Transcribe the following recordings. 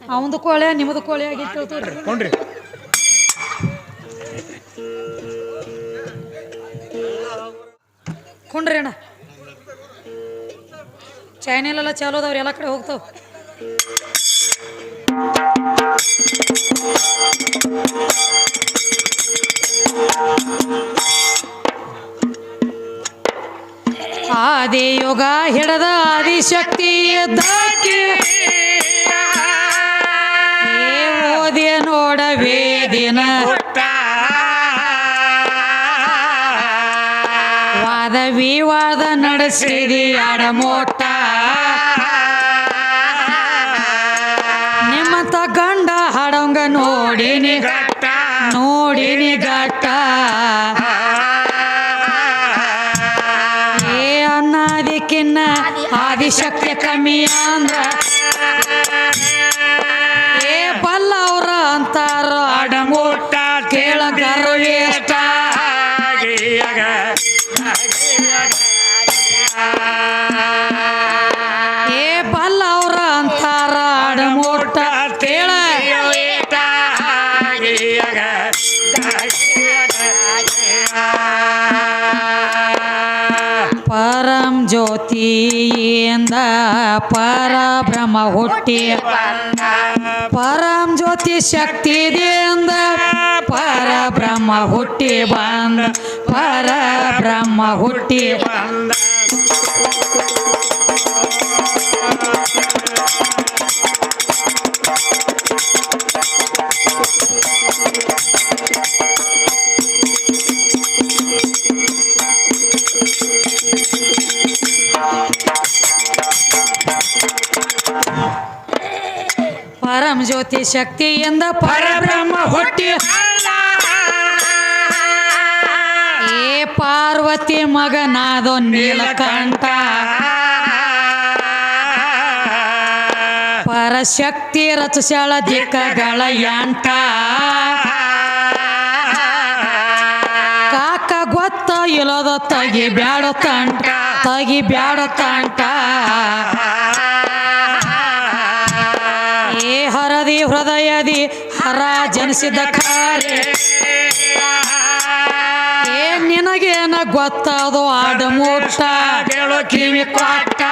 ಅವಂದು ಕೋಳೆ ನಿಮ್ಮದು ಕೋಳೆ ಆಗಿ ಕೇಳ್ತವ್ರಿ ಕೊಂಡ್ರಿ ಕೊಂಡ್ರಿ ಅಣ್ಣ. ಚಾನೆಲ್ ಎಲ್ಲ ಚಾಲು ಅದಾವ್ರಿ ಎಲ್ಲ ಕಡೆ ಹೋಗ್ತಾವ. ಆದಿ ಯುಗ ಹಿಡದ ಆದಿಶಕ್ತಿ ಎದ್ದಾಕಿ ಓದಿಯ ನೋಡ ವೇದಿನ ವಾದ ವಿವಾದ ನಡೆಸಿದಿ ಅಡಮೋಟ ನಿಮ್ಮ ಗಂಡ ಹಡಂಗ ನೋಡಿನಿ. ನೋಡಿನಿ ಘಟ್ಟ ಏ ಆದಿಶಕ್ತಿ ಕಮ್ಮಿ ಅಂದ್ರ ಜ್ಯೋತಿಯಿಂದ ಪರಬ್ರಹ್ಮ ಹುಟ್ಟಿ ಪರಂ ಜ್ಯೋತಿ ಶಕ್ತಿದಿಂದ ಪರಬ್ರಹ್ಮ ಹುಟ್ಟಿ ಬಂದ ಪರಬ್ರಹ್ಮ ಹುಟ್ಟಿ ಪರಂ ಜ್ಯೋತಿ ಶಕ್ತಿಯಿಂದ ಪರಬ್ರಹ್ಮ ಹುಟ್ಟಿ ಏ ಪಾರ್ವತಿ ಮಗನಾದೋ ನೀಲಕಂಠ. ಪರಶಕ್ತಿ ರಚಿಸಳ ದಿಕ್ಕಗಳ ಎಂಟ. ಕಾಕ ಗೊತ್ತ ಇಲ್ಲದ ತಗಿ ಬ್ಯಾಡ ತಂಟ, ತಗಿ ಬ್ಯಾಡ ತಂಟ. ಹೃದಯದಿ ಹರ ಜನಿಸಿದ ಏ, ನಿನಗೇನ ಗೊತ್ತದು ಆಡಮೂಟ ಕಿವಿ ಕೊಟ್ಟ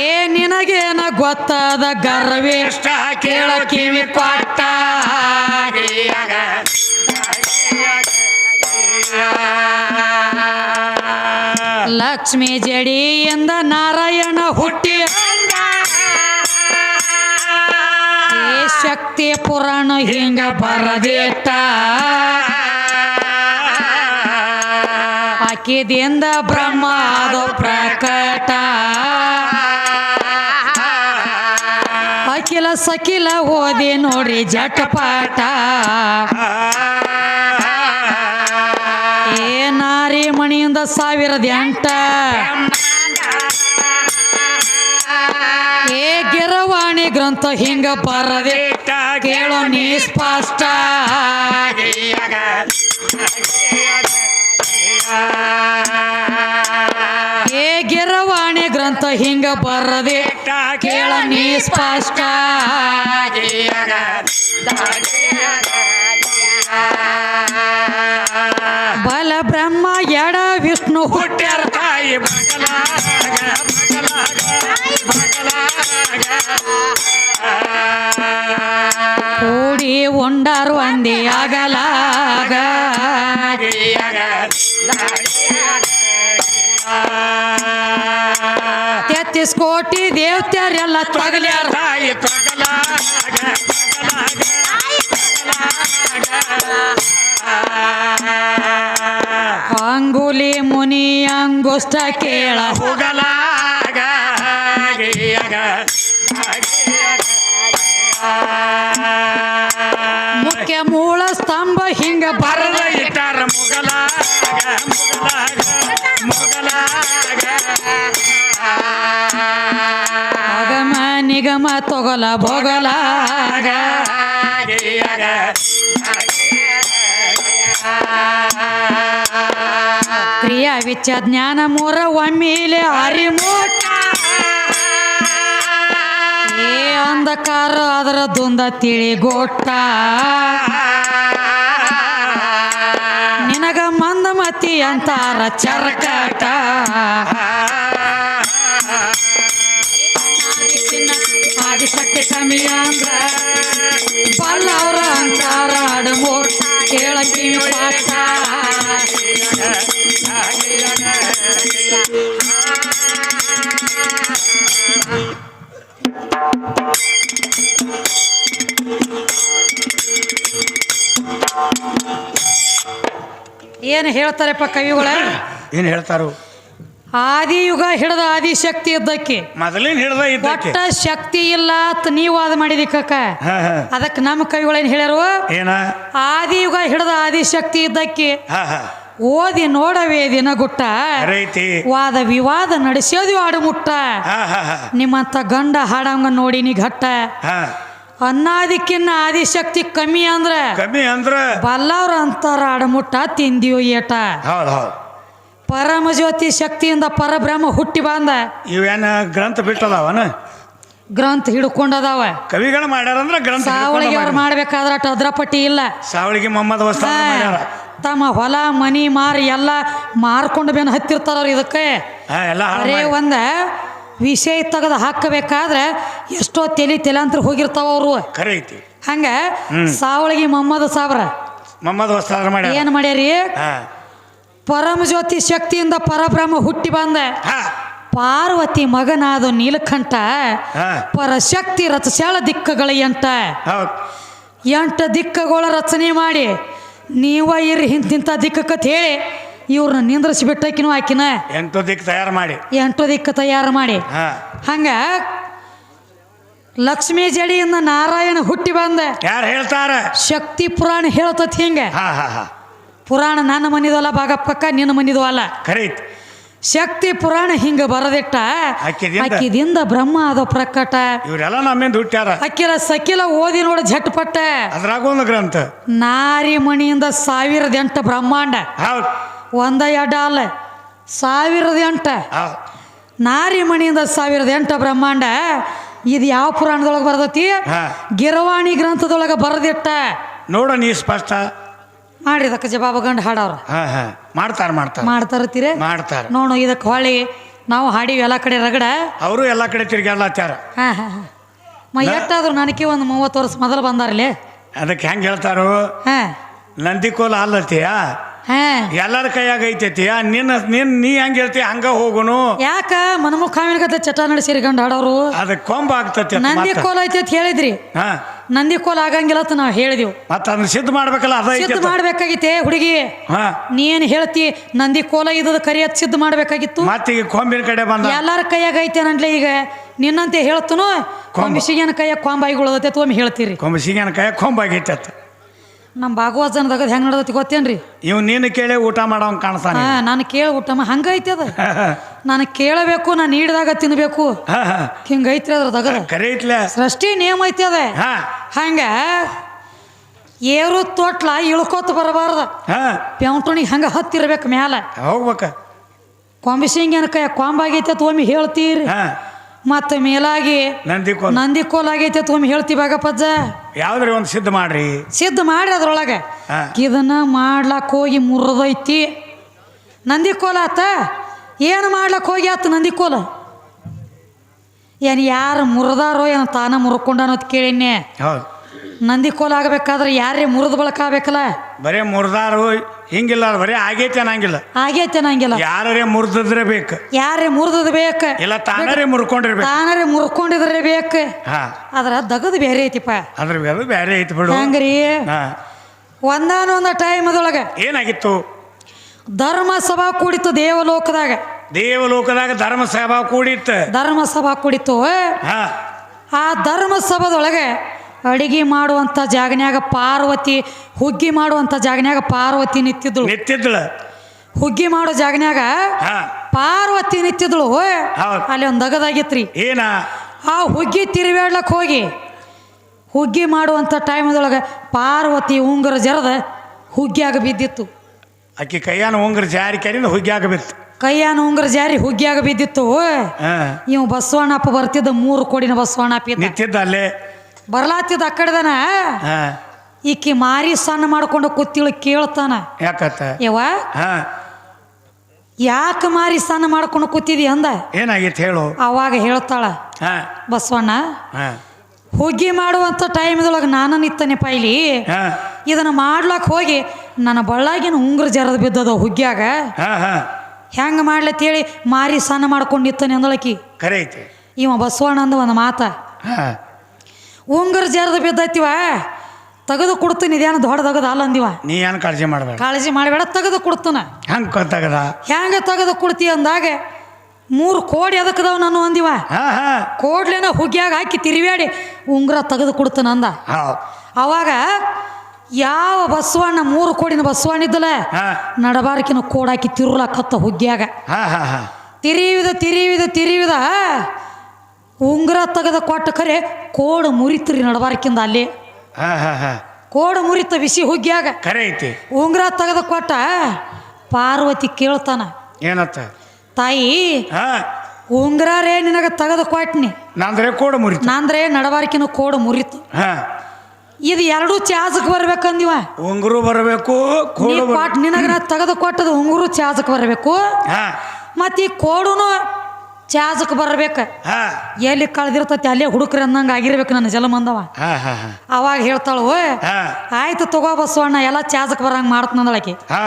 ಏ, ನಿನಗೇನ ಗೊತ್ತದ ಗರ್ವೇಷ್ಟ ಕೇಳ ಕಿವಿ ಕೊಟ್ಟ ಲಕ್ಷ್ಮಿ ಜಡಿಯಿಂದ ನಾರಾಯಣ ಹುಟ್ಟಿ. ಈ ಶಕ್ತಿ ಪುರಾಣ ಹಿಂಗ ಬರದೇಟ ಆಕಿದಿಂದ ಬ್ರಹ್ಮ ಅದು ಪ್ರಕಟ. ಅಖಿಲ ಸಕಿಲ ಓದಿ ನೋಡಿ ಜಟಪಾಟ ಸಾವಿರದ ಎಂಟ. ಏ ಗಿರವಾಣಿ ಗ್ರಂಥ ಹಿಂಗ ಬರದೆ ಕೇಳೋ ನೀ ಸ್ಪಷ್ಟ ಏ ಗಿರವಾಣಿ ಗ್ರಂಥ ಹಿಂಗ ಬರದೆ ಕೇಳೋ ನೀ ಸ್ಪಷ್ಟ ಬಲ ಬ್ರಹ್ಮ ಎಡ ವಿಷ್ಣು ಹುಟ್ಟ್ಯಾರ ತಾಯಿ ಕೂಡಿ ಉಂಡಾರು ಅಂದಿ ಆಗಲಾಗ. ತೆತ್ತಿಸ್ ಕೋಟಿ ದೇವತ್ಯಾರೆಲ್ಲ ತೊಗಲ್ಯಾರ ತಾಯಿ ತೊಗಲಾಗ. ಅಂಗುಲಿ ಮುನಿ ಅಂಗುಷ್ಟ ಕೇಳ ಹೋಗಲಾಗ ಮುಖ್ಯ ಮೂಳ ಸ್ತಂಭ ಹಿಂಗ ಬರಲ ಬರದ ಇಟ್ಟಾರ ಮುಗಲಾಗ ಮುಗಲಾಗ ಮುಗಲಾಗ. ಅಗಮ ನಿಗಮ ತೊಗಲ ಭೋಗಲಾಗ. ಕ್ರಿಯಾ ವಿಚ ಜ್ಞಾನ ಮೂರ ಒಮ್ಮಿಲೆ ಹರಿಮೂಟ ಏ ಅಂಧಕಾರ ಅದರ ದುಂದ ತಿಳಿಗೋಟ ನಿನಗ ಮಂದಮತಿ ಅಂತಾರ ಚರ್ಕಟ. ಆದಿಶಕ್ತಿ ಕಮ್ಮಿ ಅಂದ್ರ ಬಲ್ಲವ್ರ ಅಂತಾರ ಅಡಮೋಟ. ಕೇಳಕಿ ಪಾಠ. ಏನು ಹೇಳ್ತಾರಪ್ಪ ಕವಿಗಳ? ಏನು ಹೇಳ್ತಾರು? ಆದಿಯುಗ ಹಿಡಿದ ಆದಿಶಕ್ತಿ ಇದ್ದಕ್ಕೆ. ಮೊದಲಿನ ಹಿಡ್ದ ಇದ್ದಕ್ಕೆ. ಒಟ್ಟ ಶಕ್ತಿ ಇಲ್ಲ ಅಂತ ನೀವು ಅದು ಮಾಡಿದಿ ಕಕ್ಕ. ಅದಕ್ಕೆ ನಮ್ಮ ಕವಿಗಳೇನು ಹೇಳ್ಯಾರು? ಏನ? ಆದಿಯುಗ ಹಿಡಿದ ಆದಿಶಕ್ತಿ ಇದ್ದಕ್ಕೆ. ಹಾ ಹಾ. ಓದಿ ನೋಡವೇ ದಿನಗುಟ್ಟ. ರೈತಿ ವಾದ ವಿವಾದ ನಡೆಸೋದು ಆಡು ಮುಟ್ಟ ನಿಮ್ಮಂತ ಗಂಡ ಹಾಡಂಗ ನೋಡಿ ನೀ ಘಟ್ಟ ಅನ್ನಾದಿಕ್ಕಿನ್ನ ಆದಿಶಕ್ತಿ ಕಮ್ಮಿ ಅಂದ್ರೆ ಕಮ್ಮಿ ಅಂದ್ರೆ ಬಲ್ಲವ್ರ ಅಂತಾರ ಅಡಮುಟ್ಟ ತಿಂದಿ ಏಟ. ಹೌದು ಹೌದು. ಪರಮ ಜ್ಯೋತಿ ಶಕ್ತಿಯಿಂದ ಪರಬ್ರಹ್ಮ ಹುಟ್ಟಿ ಬಂದ. ಇವೇನ ಗ್ರಂಥ ಬಿಟ್ಟದಾವನ? ಗ್ರಂಥ ಹಿಡ್ಕೊಂಡದಾವ. ಕವಿಗಳು ಮಾಡ್ಯಾರಂದ್ರ ಗ್ರಂಥ ಸಾವಳಿಗೆ ಅವ್ರು ಮಾಡ್ಯಾರ. ಮಾಡ್ಬೇಕಾದ್ರ ಟದ್ರಪಟ್ಟಿ ಅದ್ರಪಟ್ಟಿ ಇಲ್ಲ. ಸಾವಳಿಗೆ ಮೊಹಮ್ಮದ್ ವಸ್ತಾದ ಮಾಡ್ಯಾರ. ತಮ್ಮ ಹೊಲ ಮನಿ ಮಾರಿ ಎಲ್ಲ ಮಾರ್ಕೊಂಡು ಬೇನ ಹತ್ತಿರ್ತಾರ ಅವ್ರು ಇದಕ್ಕೆ. ಎಲ್ಲ ಹಾಳ್ ಒಂದ ವಿಷಯ ತೆಗೆದು ಹಾಕಬೇಕಾದ್ರೆ ಎಷ್ಟೋ ತಲೆ ತಲೆಂತ್ರ ಹೋಗಿರ್ತಾವ ಅವರು. ಕರೆಯಿತಿ. ಐತಿ ಹಂಗ ಸಾವಳಿಗೆ ಮೊಹಮ್ಮದ್ ಸಾಬ್ರ ಮೊಹಮ್ಮದ್ ಮಾಡ್ಯಾರ. ಏನ್ ಮಾಡ್ಯಾರಿ? ಪರಮ ಜ್ಯೋತಿ ಶಕ್ತಿಯಿಂದ ಪರಬ್ರಹ್ಮ ಹುಟ್ಟಿ ಬಂದ. ಪಾರ್ವತಿ ಮಗನಾದ ನೀಲಕಂಠ ಪರಶಕ್ತಿ ರಚಸ್ಯಾಳ ದಿಕ್ಕಗಳ ಎಂಟ. ಎಂಟ ದಿಕ್ಕಗಳ ರಚನೆ ಮಾಡಿ ನೀವ ಇರ್ರಿ ಇಂತಿಂಥ ದಿಕ್ಕಕ್ಕೆ ಹೇಳಿ ಇವ್ರನ್ನ ನಿಂದ್ರಿಸಿ ಬಿಟ್ಟಾಕಿನೂ ಆಕಿನ. ಎಂಟು ದಿಕ್ಕ ತಯಾರು ಮಾಡಿ. ಎಂಟು ದಿಕ್ಕ ತಯಾರು ಮಾಡಿ. ಹಂಗ ಲಕ್ಷ್ಮೀ ಜಡಿಯಿಂದ ನಾರಾಯಣ ಹುಟ್ಟಿ ಬಂದ. ಯಾರು ಹೇಳ್ತಾರ? ಶಕ್ತಿ ಪುರಾಣ ಹೇಳ್ತತಿ ಹಿಂಗ. ಪುರಾಣ ನನ್ನ ಮನಿದಲ್ಲ ಭಾಗಪ್ಪಕ್ಕ ನಿನ್ನ ಮನಿದು ಅಲ್ಲ. ಕರೀತ್. ಶಕ್ತಿ ಪುರಾಣ ಹಿಂಗ ಬರದಿಟ್ಟ? ಅಕ್ಕಿದಿಂದ? ಬ್ರಹ್ಮ ಅದು ಪ್ರಕಟ. ಇವರೆಲ್ಲ ನಮ್ಮಿಂದ ಹುಟ್ಟ್ಯಾರ. ಅಕ್ಕಿಲ ಸಕಿಲ ಓದಿ ನೋಡ ಝಟ್ಪಟ್ಟ. ಅದ್ರಾಗ ಒಂದು ಗ್ರಂಥ. ನಾರಿ ಮಣಿಯಿಂದ ಸಾವಿರದ ಎಂಟು ಬ್ರಹ್ಮಾಂಡ. ಹೌದು. ಒಂದ ಎಡ ಅಲ್ಲ ಸಾವಿರದ ಎಂಟ. ನಾರಿ ಮಣಿಯಿಂದ ಸಾವಿರದ ಎಂಟ ಬ್ರಹ್ಮಾಂಡ. ಇದು ಯಾವ ಪುರಾಣದೊಳಗೆ ಬರ್ತೈತಿ ಹಾ. ಗಿರವಾಣಿ ಗ್ರಂಥದೊಳಗೆ ಬರದಿಟ್ಟ. ನೋಡ ನೀ ಸ್ಪಷ್ಟ. ಮಾಡಿದಕ್ಕೆ ಜವಾಬ ಗಂಡ ಹಾಡವ್ರ. ಹಾ ಹಾ. ಮಾಡ್ತಾರ ಮಾಡ್ತಾರ. ಮಾಡ್ತಾರತ್ತೀರಿ ಮಾಡ್ತಾರ. ನೋಡು ಇದಕ್ಕೆ ಹೊಳಿ ನಾವು ಹಾಡಿವಿ ಎಲ್ಲ ಕಡೆ ರಗಡ. ಅವರು ಎಲ್ಲ ಕಡೆ ತಿರ್ಗಾಡ್ಲತ್ತಾರ ಹಾಂ ಹಾಂ ಹಾಂ. ಮ ಎಷ್ಟಾದ್ರು ನನಗೆ ಒಂದು ಮೂವತ್ತು ವರ್ಷ ಮೊದಲು ಬಂದಾರಲ್ಲಿ ಅದಕ್ಕೆ ಹೆಂಗೆ ಹೇಳ್ತಾರು? ಹಾಂ. ನಂದಿಕೋಲ ಅಲ್ಲತ್ತೀಯಾ? ಎಲ್ಲರ ಕೈಯಾಗ ಐತೈತಿ ನಿನ್ನ ನಿನ್ ನೀ ಹೆಂಗ್ ಹೇಳ್ತಿ? ಹಂಗ ಹೋಗುನು. ಯಾಕ? ಮನಮುಖ ಗತೆ ಚಟ ನಡೆಸಿರಿ ಗಂಡ ಹಾಡೋರು. ಅದಕ್ಕೆ ಕೊಂಬ ಆಗ್ತತಿ ನಂದಿ. ಕೋಲ ಐತಿ ಅಂತ ಹೇಳಿದ್ರಿ. ಹಾ. ನಂದಿ ಕೋಲ ಆಗಂಗಿಲ್ಲ ಅಂತ ನಾವು ಹೇಳಿದೆವು. ಮತ್ತ ಅದನ್ನ ಸಿದ್ಧ ಮಾಡ್ಬೇಕಲ್ಲ ಅದ ಸಿದ್ಧ. ಮಾಡ್ಬೇಕಾಗಿತ್ತೆ ಹುಡುಗಿ? ಹಾ. ನೀ ಏನ್ ಹೇಳ್ತಿ ನಂದಿ ಕೋಲ ಇದ್ದದ ಕರಿ ಸಿದ್ಧ ಮಾಡ್ಬೇಕಾಗಿತ್ತು. ಮತ್ತೀಗ ಕೊಂಬಿನ ಕಡೆ ಬಂದ. ಎಲ್ಲಾರ ಕೈಯಾಗ ಐತೆ ನಂಟ್ಲೆ ಈಗ. ನಿನ್ನಂತೆ ಹೇಳ್ತನು ಕೊಂಬಿಸಿಗೇನ ಕೈಯಾಗ ಕೊಂಬಾಯಿಗಳದತ್ತೆ ಒಮ್ಮೆ ಹೇಳ್ತೀರಿ. ಕೊಂಬ ಸಿಗನ ಕೈಯಾಗ ಕೊಂಬ ಆಗೈತಿ ಭಾಗವತ್ ನಮ್ಮ ಭಾಗವತನದಾಗ ಹೆಂಗ್ ನಡ್ದತಿ ಗೊತ್ತೇನ್ರಿ? ಇವ್ ನೀನು ಕೇಳಿ ಊಟ ಮಾಡೋಂಗೆ ಕಾಣಿಸ್ತಾನೆ ಹಾ ನಾನು ಕೇಳಿ ಊಟ ಮಾ- ಹಂಗೈತಿ ಅದ. ನಾನು ಕೇಳಬೇಕು ನಾನು ನೀಡಿದಾಗ ತಿನ್ಬೇಕು. ಹಿಂಗೈತ್ರಿ ಅದ್ರ ಕರೆ ಐತ್ಲೆ. ಸೃಷ್ಟಿ ನಿಯಮ ಐತಿ ಅದ. ಹಾ. ಹಂಗ ಏರು ತೊಟ್ಲ ಇಳ್ಕೋತ ಬರಬಾರ್ದ. ಹಾ. ಪ್ಯಾಂಟುಣಿಗೆ ಹಂಗ ಹತ್ತಿರ್ಬೇಕು ಮ್ಯಾಲ. ಹೋಗ್ಬೇಕ. ಕೊಂಬಿಸಿಂಗನ ಕೈ ಕೊಂಬಾಗೈತೆ ಒಮ್ಮೆ ಹೇಳ್ತೀರಿ. ಮತ್ತೆ ಮೇಲಾಗಿ ನಂದಿಕೋಲ್. ನಂದಿಕೋಲ್ ನಂದಿ ಕೋಲ್ ಆಗೈತೆ ಅಂತ ಹೇಳ್ತೀವಿ ಹೇಳ್ತಿ ಬಾಗಪ್ಪಜ್ಜ ಯಾವ್ದ್ರಿ ಒಂದು ಸಿದ್ಧ ಮಾಡ್ರಿ? ಸಿದ್ಧ ಮಾಡಿ ಅದ್ರೊಳಗೆ. ಇದನ್ನ ಮಾಡ್ಲಾಕ್ ಹೋಗಿ ಮುರಿದೈತಿ. ನಂದಿ ಕೋಲ ಆತ? ಏನು ಮಾಡ್ಲಕ್ ಹೋಗಿ ಆತ ನಂದಿ ಕೋಲ ಏನು ಯಾರು ಮುರಿದಾರೋ ಏನು ತಾನ ಮುರ್ಕೊಂಡಾನೋ ಅಂತ ಕೇಳಿನ್ನೆ. ಹೌದು. ನಂದಿ ಕೋಲ ಆಗಬೇಕಾದ್ರೆ ಯಾರೇ ಮುರಿದ ಬಳಕ ಆಗ್ಬೇಕಲ್ಲ? ಬರೇ ಮುರ್ದಾರು ಹಿಂಗಿಲ್ಲ ಬರೇ ಆಗೈತೆ ಅನ್ನಂಗಿಲ್ಲ. ಆಗೈತೆ ನಂಗಿಲ್ಲ ಯಾರೇ ಮುರಿದ್ರೆ ಬೇಕು. ಯಾರೇ ಮುರಿದದ ಬೇಕು? ಇಲ್ಲ ತಾನರೇ ಮುರ್ಕೊಂಡಿರ್ಬೇಕು. ತಾನರೇ ಮುರ್ಕೊಂಡಿದ್ರೆ ಬೇಕು. ಹಾ. ಅದ್ರ ದಗದ್ ಬೇರೆ ಐತಿಪ್ಪ. ಅದ್ರ ಅದು ಬೇರೆ ಐತಿ ಬಿಡು. ಹಂಗ್ರಿ? ಹಾ. ಒಂದಾನೊಂದ ಟೈಮದೊಳಗೆ ಏನಾಗಿತ್ತು? ಧರ್ಮ ಸಭಾ ಕೂಡಿತ್ತು ದೇವಲೋಕದಾಗ. ದೇವಲೋಕದಾಗ ಧರ್ಮ ಸಭಾ ಕೂಡಿತ್ತು. ಧರ್ಮ ಸಭಾ ಕೂಡಿತ್ತು. ಹಾ. ಆ ಧರ್ಮ ಸಭಾದೊಳಗೆ ಅಡಿಗೆ ಮಾಡುವಂಥ ಜಾಗನ್ಯಾಗ ಪಾರ್ವತಿ ಹುಗ್ಗಿ ಮಾಡುವಂಥ ಜಾಗನ್ಯಾಗ ಪಾರ್ವತಿ ನಿತ್ತಿದ್ಳು ನಿಂತಿದ್ಳ. ಹುಗ್ಗಿ ಮಾಡೋ ಜಾಗನ್ಯಾಗ ಹಾ. ಪಾರ್ವತಿ ನಿತ್ತಿದ್ಳು ಹೌದ್. ಅಲ್ಲಿ ಒಂದು ಅಗದಾಗಿತ್ರಿ. ಏನ? ಆ ಹುಗ್ಗಿ ತಿರುಗಾಡ್ಲಕ್ಕೆ ಹೋಗಿ ಹುಗ್ಗಿ ಮಾಡುವಂಥ ಟೈಮ್ದೊಳಗೆ ಪಾರ್ವತಿ ಉಂಗುರ ಜರದ ಹುಗ್ಗಿಯಾಗ ಬಿದ್ದಿತ್ತು. ಆಕೆ ಕೈಯಾನ ಉಂಗುರ ಜಾರಿ ಕರಿ ಹುಗ್ಗ್ಯಾಗ ಬಿತ್ತು. ಕೈಯಾನ ಉಂಗುರ ಜಾರಿ ಹುಗ್ಗಿಯಾಗ ಬಿದ್ದಿತ್ತು ಹಾ. ಇವ್ ಬಸವಣ್ಣಪ್ಪ ಬರ್ತಿದ್ದ ಮೂರು ಕೋಡಿನ ಬಸವಣ್ಣಪ್ಪ ನಿಂತಿದ್ದ ಅಲ್ಲೇ. ಬರ್ಲಾತಿದ್ದ ಆ ಕಡೆದನ? ಹಾ. ಈಕಿ ಮಾರಿ ಸಣ್ಣ ಮಾಡ್ಕೊಂಡು ಕೂತಿಳು ಕೇಳ್ತಾನ. ಯಾಕತ್ತ? ಯಾಕೆ ಮಾರಿ ಸಣ್ಣ ಮಾಡ್ಕೊಂಡು ಕೂತಿದಿ ಅಂದ? ಏನಾಗಿತ್ತು ಹೇಳು. ಅವಾಗ ಹೇಳ್ತಾಳ ಬಸವಣ್ಣ ಹುಗ್ಗಿ ಮಾಡುವಂಥ ಟೈಮ್ದೊಳಗೆ ನಾನು ನಿತ್ತನೆ ಪೈಲಿ. ಇದನ್ನ ಮಾಡ್ಲಕ್ಕ ಹೋಗಿ ನನ್ನ ಬಳ್ಳಾಗಿನ ಉಂಗ್ರ ಜರದ ಬಿದ್ದದ ಹುಗ್ಗಿಯಾಗ. ಹೆಂಗ ಮಾಡ್ಲತ್ತೇಳಿ ಮಾರಿ ಸಣ್ಣ ಮಾಡ್ಕೊಂಡು ನಿತ್ತನೆ ಅಂದಳಕಿ. ಕರೆ ಇವ ಬಸವಣ್ಣ ಅಂದ ಒಂದು ಮಾತ. ಹಾ. ಉಂಗ್ರ ಜರದ ಬಿದ್ದೈತಿವ? ತೆಗೆದು ಕೊಡ್ತೀನಿ ಇದೇನು ದೊಡ್ಡದಗದ ಅಲ್ಲ ಅಂದಿವ. ನೀ ಏನು ಕಾಳಜಿ ಮಾಡಬೇಡ. ಕಾಳಜಿ ಮಾಡಬೇಡ ತೆಗೆದು ಕೊಡ್ತಾನ. ಹೆಂಗೆ ಗೊತ್ತಾಗದ ಹೆಂಗೆ ತೆಗೆದು ಕೊಡ್ತಿ ಅಂದಾಗ ಮೂರು ಕೋಡಿ ಅದಕ್ಕದವ ನಾನು ಅಂದಿವ. ಕೋಡ್ಲೇನ ಹುಗ್ಯಾಗ ಹಾಕಿ ತಿರುವ್ಯಾಡಿ ಉಂಗ್ರ ತೆಗೆದು ಕೊಡ್ತಾನ ಅಂದ. ಅವಾಗ ಯಾವ ಬಸವಣ್ಣ ಮೂರು ಕೋಡಿನ ಬಸವಣ್ಣ ಇದ್ದಲ್ಲ ನಡಬಾರಕಿನ ಕೋಡ್ ಹಾಕಿ ತಿರುಳಾಕತ್ತ ಹುಗ್ಯಾಗ. ತಿರಿವಿದ ತಿರಿವಿದ ತಿರಿವಿದ ಉಂಗ್ರ ತೆಗೆದ ಕೊಟ್ಟ ಖರೆ ಕೋಡು ಮುರಿತ್ರಿ ನಡಬಾರಕಿಂದ ಅಲ್ಲಿ. ಹಾ ಹಾ ಹಾ. ಕೋಡು ಮುರಿತ ಬಿಸಿ ಹುಗ್ಗಿಯಾಗ. ಕರೆ ಐತಿ. ಉಂಗ್ರ ತೆಗೆದ ಕೊಟ್ಟ ಪಾರ್ವತಿ ಕೇಳ್ತಾನ. ಏನತ್ತ? ತಾಯಿ ಹಾ. ಉಂಗುರ ರೇ ನಿನಗ ತೆಗೆದು ಕೊಟ್ನಿ. ನಾಂದ್ರೆ ಕೋಡ ಮುರಿತು. ನಾಂದ್ರೆ ನಡಬಾರಕಿನ ಕೋಡು ಮುರಿತು. ಹಾ. ಇದು ಎರಡೂ ಚಾಜಕ್ ಬರ್ಬೇಕಂದಿವ. ಉಂಗುರು ಬರಬೇಕು ಕೋಡು ಬರ ಕೊಟ್ ನಿನಗ ನಾ ತೆಗೆದು ಕೊಟ್ಟದ ಉಂಗುರು ಚಾಜಕ್ ಬರಬೇಕು. ಹಾ. ಮತ್ತು ಈ ಕೋಡುನು ಚಾಜಕ್ ಬರಬೇಕು. ಎಲ್ಲಿ ಕಳ್ದಿರ್ತತಿ ಅಲ್ಲೇ ಹುಡುಕ್ರಿ ಅಂದಂಗೆ ಆಗಿರ್ಬೇಕು ನನ್ನ ಜಲಮಂದವ ಅವಾಗ ಹೇಳ್ತಾಳು ಆಯ್ತು ತಗೋ ಬಸವಣ್ಣ ಎಲ್ಲ ಚಾಜಕ್ ಬರಂಗ್ ಮಾಡ್ತಂದಳಕಿ ಹಾ.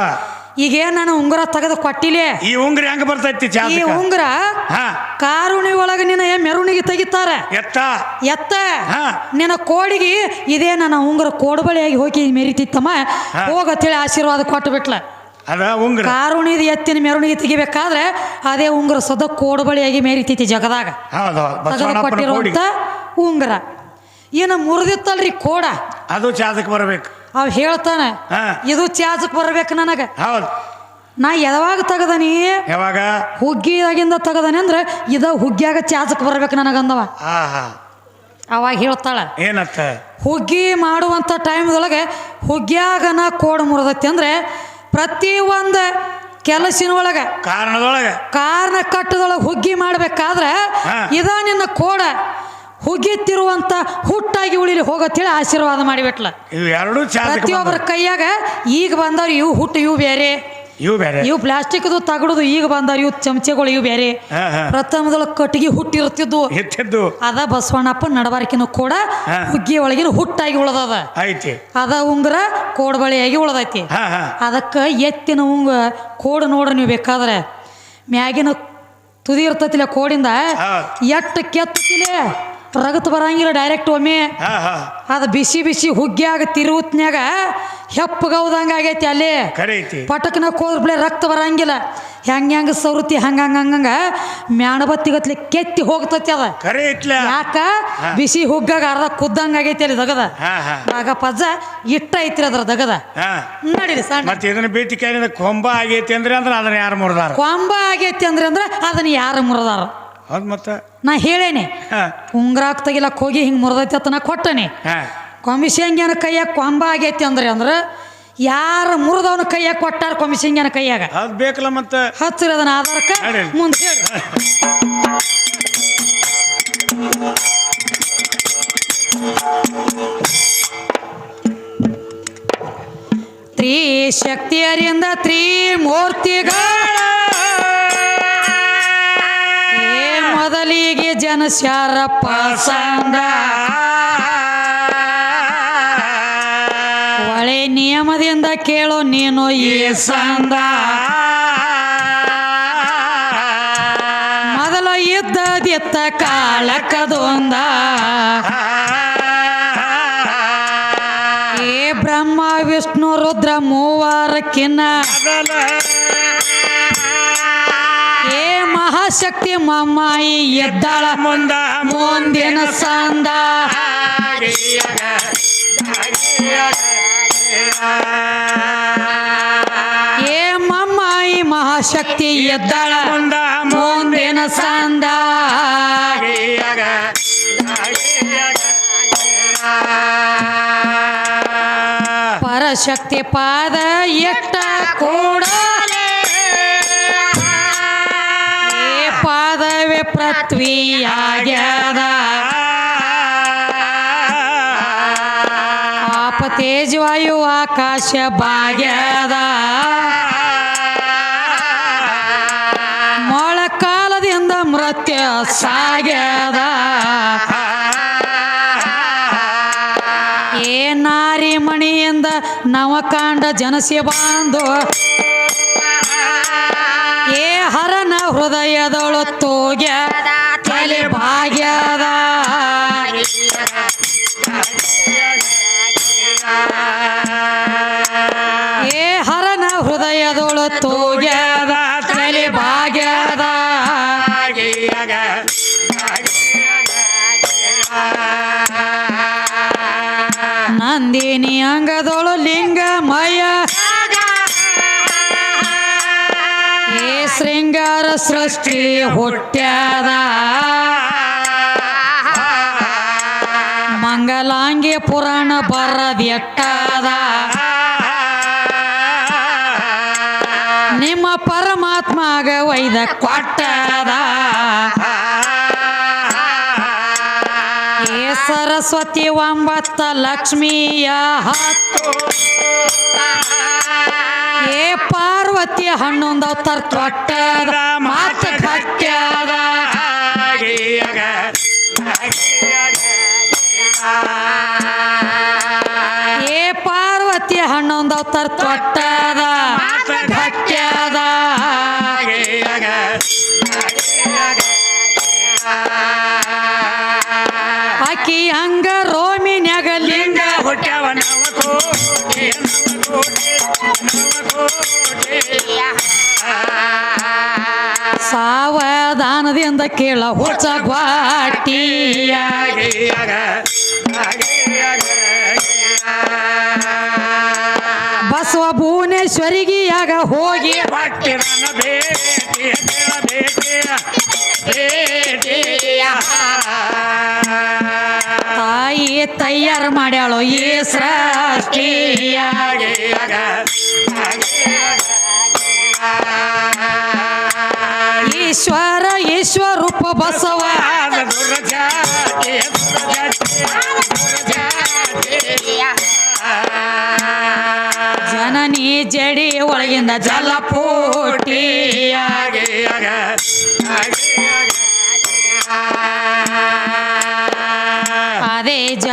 ಈಗೇನು ನಾನು ಉಂಗುರ ತೆಗೆದು ಕೊಟ್ಟಿಲೆ? ಈ ಉಂಗುರ ಹೆಂಗ ಬರ್ತೈತಿ ಈ ಉಂಗುರ ಕಾರುಣಿ ಒಳಗ ನಿನ್ನ ಮೆರವಣಿಗೆ ತೆಗಿತಾರೆ? ಎತ್ತ? ಎತ್ತ? ನಿನ್ನ ಕೋಡಿಗೆ ಇದೇ ನನ್ನ ಉಂಗುರ ಕೋಡಬಳಿಯಾಗಿ ಹೋಗಿ ಮೆರಿತಿತ್ತಮ್ಮ. ಹೋಗತ್ತೇಳಿ ಆಶೀರ್ವಾದ ಕೊಟ್ಟು ಬಿಟ್ಲ ಅದ ಉಂಗ್ರ. ಕಾರುಣಿದ ಎತ್ತಿನ ಮೆರವಣಿಗೆ ತೆಗಿಬೇಕಾದ್ರೆ ಅದೇ ಉಂಗುರ ಸದ ಕೋಡಬಳಿಯಾಗಿ ಮೇರಿತೈತಿ ಜಗದಾಗ. ಹೌದು ತೆಗೆದು ಬಸವಣ್ಣಪ್ಪನ ಕೋಡಿ. ಕೊಟ್ಟಿರುವಂತ ಉಂಗುರ. ಏನು ಮುರಿದಿತ್ತಲ್ರಿ ಕೋಡ. ಅದು ಚಾಜಕ್ ಬರಬೇಕು. ಅವ್ ಹೇಳ್ತಾನೆ ಹಾ. ಇದು ಚಾಜಕ್ ಬರ್ಬೇಕು ನನಗೆ. ಹೌದು. ನಾ ಯಾವಾಗ ತಗದನಿ? ಯಾವಾಗ? ಹುಗ್ಗಿಯಾಗಿಂದ ತೆಗದನಿ ಅಂದ್ರೆ ಇದ ಹುಗ್ಗಿಯಾಗ ಚಾಜಕ್ ಬರ್ಬೇಕು ನನಗಂದವ ಹಾ ಅವಾಗ ಹೇಳ್ತಾಳ. ಏನತ್ತ ಹುಗ್ಗಿ ಮಾಡುವಂಥ ಟೈಮ್ದೊಳಗೆ ಹುಗ್ಗ್ಯಾಗನ ಕೋಡ್ ಮುರಿದೈತಿ ಅಂದ್ರೆ ಪ್ರತಿ ಒಂದು ಕೆಲಸಿನ ಒಳಗೆ ಕಾರಣದೊಳಗೆ. ಕಾರಣ ಕಟ್ಟದೊಳಗೆ ಹುಗ್ಗಿ ಮಾಡಬೇಕಾದ್ರೆ. ಇದ ನಿನ್ನ ಕೋಡ ಹುಗ್ಗಿತ್ತಿರುವಂತ ಹುಟ್ಟಾಗಿ ಉಳಿಲಿ ಹೋಗತ್ತೇಳಿ ಆಶೀರ್ವಾದ ಮಾಡಿಬಿಟ್ಲ. ಇವು ಎರಡೂ ಪ್ರತಿಯೊಬ್ಬರ ಕೈಯಾಗ ಈಗ ಬಂದವ್ರು ಇವು ಹುಟ್ಟು ಇವು ಬೇರೆ. ಇವು ಬೇರೆ. ಇವು ಪ್ಲಾಸ್ಟಿಕ್ದು ತಗಡುದು ಈಗ ಬಂದ ಇವು ಚಮಚೆಗಳು ಇವು ಬೇರೆ. ಹಾ ಹಾ. ಪ್ರಥಮದೊಳಗೆ ಕಟ್ಟಿಗೆ ಹುಟ್ಟಿರ್ತಿದ್ವು ಎತ್ತಿದ್ದು ಅದ ಬಸವಣ್ಣಪ್ಪ ನಡವಾರಿಕೆನು ಕೂಡ ಹುಗ್ಗಿ ಒಳಗಿನ ಹುಟ್ಟಾಗಿ ಉಳದದ. ಐತಿ ಅದ ಉಂಗುರ ಕೋಡ್ಬಳಿಯಾಗಿ ಉಳ್ದೈತಿ. ಹಾ ಹಾ. ಅದಕ್ಕೆ ಎತ್ತಿನ ಉಂಗ ಕೋಡು ನೋಡ್ರಿ ನೀವು ಬೇಕಾದ್ರೆ. ಮ್ಯಾಗಿನ ತುದಿ ಇರ್ತತಿಲ್ಲ ಕೋಡಿಂದ ಹೌದ್. ಎಟ್ಟು ಕೆತ್ತಿಲೆ ರಗತ್ ಬರಂಗಿಲ್ಲ ಡೈರೆಕ್ಟ್ ಒಮ್ಮೆ. ಹಾ ಹಾ. ಅದು ಬಿಸಿ ಬಿಸಿ ಹುಗ್ಗಿಯಾಗ ತಿರುವತ್ನ್ಯಾಗ ಹೆಪ್ಪಗೌದಂಗ ಆಗೈತಿ ಅಲ್ಲಿ ಪಟಕ್ನ ಕೋದ್ಬಿಳೆ ರಕ್ತ ಬರಂಗಿಲ್ಲ. ಹೆಂಗ ಹೆಂಗ ಸವೃತಿ ಹಂಗ ಹಂಗ ಹಂಗಂಗ ಮ್ಯಾಣಬತ್ತಿಗತ್ಲಿ ಕೆತ್ತಿ ಹೋಗ್ತತಿ ಅದ. ಯಾಕ? ಬಿಸಿ ಹುಗ್ಗಾಗ ಅರ್ಧ ಕುದ್ದಂಗ ಆಗೈತಿ ಅಲ್ಲಿ ದಗದ. ಆಗ ಪಜ್ಜ ಇಟ್ಟ ಐತ್ರಿ ಅದ್ರ ದಗದ. ನಡೀರಿ ಸಣ್ಣ. ಮತ್ತೆ ಇದನ್ನ ಭೇಟಿ ಕೇಳಿದ ಕೊಂಬ ಆಗೈತಿ ಅಂದ್ರೆ ಅಂದ್ರೆ ಅದನ್ನ ಯಾರು ಮುರಿದಾರ? ಕೊಂಬ ಆಗೈತಿ ಅಂದ್ರೆ ಅಂದ್ರೆ ಅದನ್ನ ಯಾರು ಮುರಿದಾರ? ಮತ್ತೆ? ನಾ ಹೇಳೇನಿ. ಉಂಗ್ರಾಕ್ ತೆಗಿಲಕ್ ಹೋಗಿ ಹಿಂಗ್ ಮುರಿದೈತಿ ಅಂತ ನಾ ಕೊಟ್ಟನಿ. ಕೊಂಬಿಸಿಂಗ್ಯನ ಕೈಯಾಗ ಕೊಂಬ ಆಗೈತಿ ಅಂದ್ರೆ ಅಂದ್ರೆ ಯಾರು ಮುರಿದವನ ಕೈಯಾಗ ಕೊಟ್ಟಾರ ಕೊಂಬಿಸಿಂಗ್ಯನ ಕೈಯಾಗ? ಅದು ಬೇಕಲ್ಲ ಮತ್ತೆ? ಹತ್ತಿರ ಅದನ್ನ ಆಧಾರಕ್ಕೆ. ಮುಂದೆ ತ್ರಿಶಕ್ತಿಯರಿಂದ ತ್ರಿಮೂರ್ತಿಗಳ ಏ ಮೊದಲಿಗೆ ಜನಸ್ಯಾರಪ್ಪ ಸಂದ ನಿಯಮದಿಂದ ಕೇಳೋ ನೀನು ಈ ಸಂದ. ಮೊದಲು ಇದ್ದದಿತ್ತ ಕಾಲಕ್ಕದೊಂದ ಏ ಬ್ರಹ್ಮ, ವಿಷ್ಣು, ರುದ್ರ ಮೂವರಕ್ಕಿನ್ನ. ಏ ಮಹಾಶಕ್ತಿ ಮಮ್ಮಾಯಿ ಎದ್ದಾಳ ಮುಂದ ಮುಂದಿನ ಸಂದ. ಏ ಮಮ್ಮಾಯಿ ಮಹಾಶಕ್ತಿ ಎದ್ದಳ ಮುಂದ ಮುಂದಿನ ಸಂದ. ಪರಶಕ್ತಿ ಪಾದ ಎಟ್ಟ ಕೂಡ ಪಾದವೇ ಪೃಥ್ವಿಯಾಗ್ಯದ ಭಾಗ್ಯದ ಮೊಳಕಾಲದಿಂದ ಮೃತ್ಯ ಸಾಗ್ಯದ. ಏ ನಾರಿ ಮಣಿಯಿಂದ ನವಕಾಂಡ ಜನಸಿ ಬಾಂದು ಏ ಹರನ ಹೃದಯದೊಳು ತೋಗ್ಯದ ನಂದಿನಿ ಅಂಗದೊಳು ಲಿಂಗಮಯ? ಏ ಶೃಂಗಾರ ಸೃಷ್ಟಿ ಹುಟ್ಟ್ಯಾದ. ಮಂಗಲಾಂಗಿ ಪುರಾಣ ಬರದೆಟ್ಟದ. ನಿಮ್ಮ ಪರಮಾತ್ಮಗ ವೈದ ಕೊಟ್ಟದ. ಸರಸ್ವತಿ ಒಂಬತ್ತ ಲಕ್ಷ್ಮಿಯ ಹತ್ತು. ಏ ಪಾರ್ವತಿ ಹನ್ನೊಂದು ಅವತಾರ ತೊಟ್ಟದ, ಮಾತ ಕಟ್ಟ್ಯದ ಏ ಪಾರ್ವತಿ ಹನ್ನೊಂದು ಅವತಾರ ತೊಟ್ಟದ, ಮಾತ ಕಟ್ಟ್ಯದ ಆಕಿ ಹಂಗ ರೋಮಿನ್ಯಾಗ ಲಿಂಗ ಸಾವಧಾನದಿಂದ ಕೇಳ ಹುಚ್ಚ ಬಸವ ಭುವನೇಶ್ವರಿಗಿಯಾಗ ಹೋಗಿ ಪಟ್ಟಿರನ ತಯಾರು ಮಾಡ್ಯಾಳು ಈ ಸೃಷ್ಟಿಯ ಈಶ್ವರ ಈಶ್ವರೂಪ ಬಸವ. ಜನನಿ ಜಡಿ ಒಳಗಿಂದ ಜಲಪೂಟಿಯ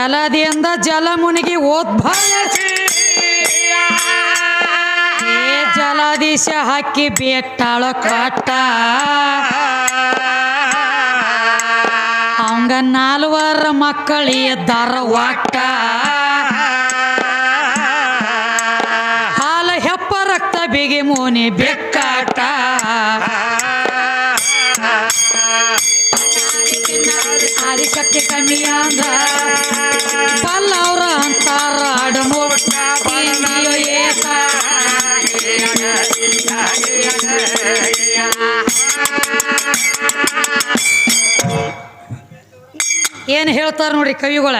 ಅದೇ ಜಲದಿಂದ ಜಲ ಮುನಿಗಿ ಉದ್ಭವಿಸಿ ಏ ಜಲದಿಶ ಹಾಕಿ ಬೆಟ್ಟಾಳ ಕಟ್ಟ ಅವಂಗ ನಾಲ್ವರ ಮಕ್ಕಳಿದ್ದಾರ ವಾಟ. ಹಾಲ ಹೆಪ್ಪ ರಕ್ತ ಬಿಗಿ ಮುನಿ ಬೆಕ್ಕಾಟ. ಆದಿಶಕ್ತಿ ಕಮ್ಮಿ ಏನು ಹೇಳ್ತಾರೆ ನೋಡ್ರಿ ಕವಿಗಳ?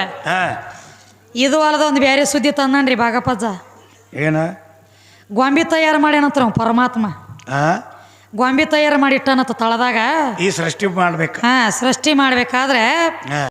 ಇದು ಅಲ್ಲದ ಒಂದು ಬೇರೆ ಸುದ್ದಿ ತಂದನ್ರಿ ಬಾಗಪ್ಪಜ್ಜ ಏನ? ಗೊಂಬಿ ತಯಾರು ಮಾಡ್ಯಾನಂತ್ರ ಪರಮಾತ್ಮ. ಆ? ಗೊಂಬಿ ತಯಾರು ಮಾಡಿಟ್ಟನಂತ ತಳದಾಗ ಈ ಸೃಷ್ಟಿ ಮಾಡ್ಬೇಕು. ಹಾ ಸೃಷ್ಟಿ ಮಾಡ್ಬೇಕಾದ್ರೆ ಹಾ.